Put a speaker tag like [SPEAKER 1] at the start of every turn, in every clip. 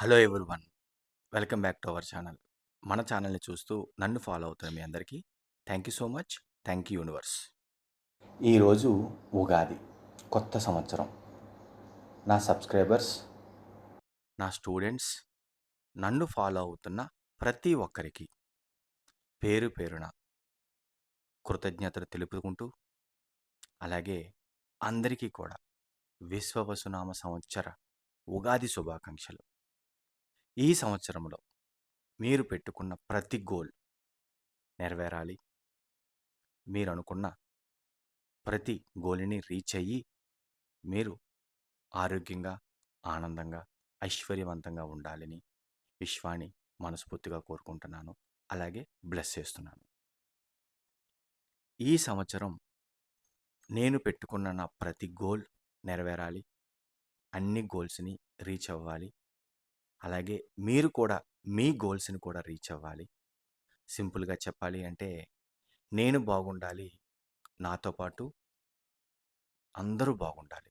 [SPEAKER 1] Hello everyone. Welcome back to our channel. మన ఛానల్ని చూస్తూ నన్ను ఫాలో అవుతున్న మీ అందరికీ thank you so much. Thank you universe. ఈరోజు ఉగాది కొత్త సంవత్సరం. నా సబ్స్క్రైబర్స్ నా స్టూడెంట్స్ నన్ను ఫాలో అవుతున్న ప్రతి ఒక్కరికి పేరు పేరున కృతజ్ఞతలు తెలుపుకుంటూ అలాగే అందరికీ కూడా విశ్వవసునామ సంవత్సర ఉగాది శుభాకాంక్షలు. ఈ సంవత్సరంలో మీరు పెట్టుకున్న ప్రతి గోల్ నెరవేరాలి. మీరు అనుకున్న ప్రతి గోల్ని రీచ్ అయ్యి మీరు ఆరోగ్యంగా ఆనందంగా ఐశ్వర్యవంతంగా ఉండాలని విశ్వాన్ని మనస్ఫూర్తిగా కోరుకుంటున్నాను. అలాగే బ్లెస్ చేస్తున్నాను. ఈ సంవత్సరం నేను పెట్టుకున్న నా ప్రతి గోల్ నెరవేరాలి. అన్ని గోల్స్ని రీచ్ అవ్వాలి. అలాగే మీరు కూడా మీ గోల్స్ని కూడా రీచ్ అవ్వాలి. సింపుల్గా చెప్పాలి అంటే నేను బాగుండాలి నాతో పాటు అందరూ బాగుండాలి.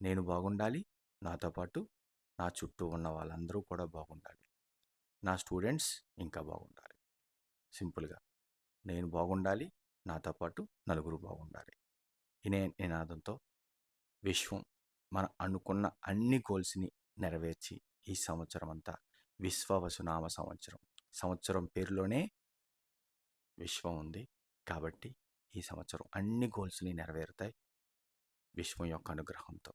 [SPEAKER 1] నేను బాగుండాలి నాతో పాటు నా చుట్టూ ఉన్న వాళ్ళందరూ కూడా బాగుండాలి. నా స్టూడెంట్స్ ఇంకా బాగుండాలి. సింపుల్గా నేను బాగుండాలి నాతో పాటు నలుగురు బాగుండాలి. ఇనే నినాదంతో విశ్వం మనం అనుకున్న అన్ని గోల్స్ని నెరవేర్చి ఈ సంవత్సరం అంతా విశ్వవసునామ సంవత్సరం. సంవత్సరం పేరులోనే విశ్వం ఉంది కాబట్టి ఈ సంవత్సరం అన్ని గోల్స్ని నెరవేరుతాయి విశ్వం యొక్క అనుగ్రహంతో.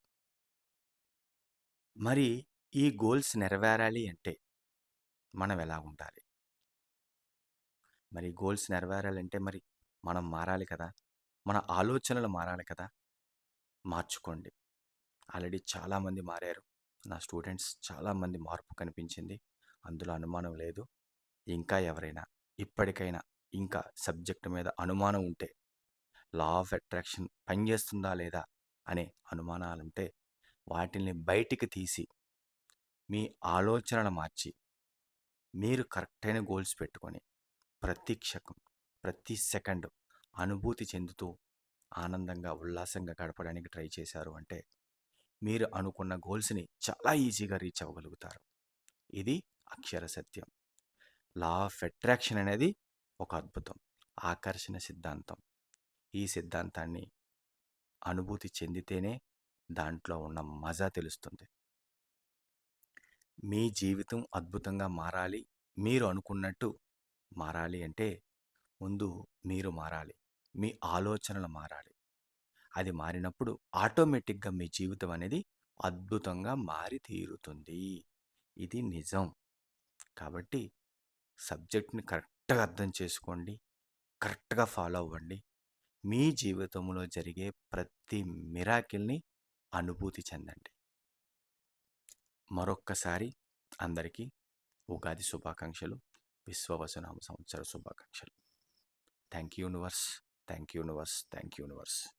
[SPEAKER 1] మరి ఈ గోల్స్ నెరవేరాలి అంటే మనం ఎలా ఉండాలి? మరి గోల్స్ నెరవేరాలంటే మరి మనం మారాలి కదా? మన ఆలోచనలు మారాలి కదా? మార్చుకోండి. ఆల్రెడీ చాలామంది మారారు. నా స్టూడెంట్స్ చాలామంది మార్పు కనిపించింది. అందులో అనుమానం లేదు. ఇంకా ఎవరైనా ఇప్పటికైనా ఇంకా సబ్జెక్టు మీద అనుమానం ఉంటే లా ఆఫ్ అట్రాక్షన్ పనిచేస్తుందా లేదా అనే అనుమానాలుంటే వాటిని బయటికి తీసి మీ ఆలోచనలు మార్చి మీరు కరెక్ట్ అయిన గోల్స్ పెట్టుకొని ప్రతి క్షకం ప్రతి సెకండ్ అనుభూతి చెందుతూ ఆనందంగా ఉల్లాసంగా గడపడానికి ట్రై చేశారు అంటే మీరు అనుకున్న గోల్స్ని చాలా ఈజీగా రీచ్ అవ్వగలుగుతారు. ఇది అక్షర సత్యం. లా ఆఫ్ అట్రాక్షన్ అనేది ఒక అద్భుతం. ఆకర్షణ సిద్ధాంతం. ఈ సిద్ధాంతాన్ని అనుభూతి చెందితేనే దాంట్లో ఉన్న మజా తెలుస్తుంది. మీ జీవితం అద్భుతంగా మారాలి. మీరు అనుకున్నట్టు మారాలి అంటే ముందు మీరు మారాలి. మీ ఆలోచనలు మారాలి. అది మారినప్పుడు ఆటోమేటిక్గా మీ జీవితం అనేది అద్భుతంగా మారి తీరుతుంది. ఇది నిజం. కాబట్టి సబ్జెక్ట్ని కరెక్ట్గా అర్థం చేసుకోండి. కరెక్ట్గా ఫాలో అవ్వండి. మీ జీవితంలో జరిగే ప్రతి మిరాకిల్ని అనుభూతి చెందండి. మరొక్కసారి అందరికీ ఉగాది శుభాకాంక్షలు. విశ్వవసనామ సంవత్సర శుభాకాంక్షలు. Thank you universe. Thank you universe. Thank you universe.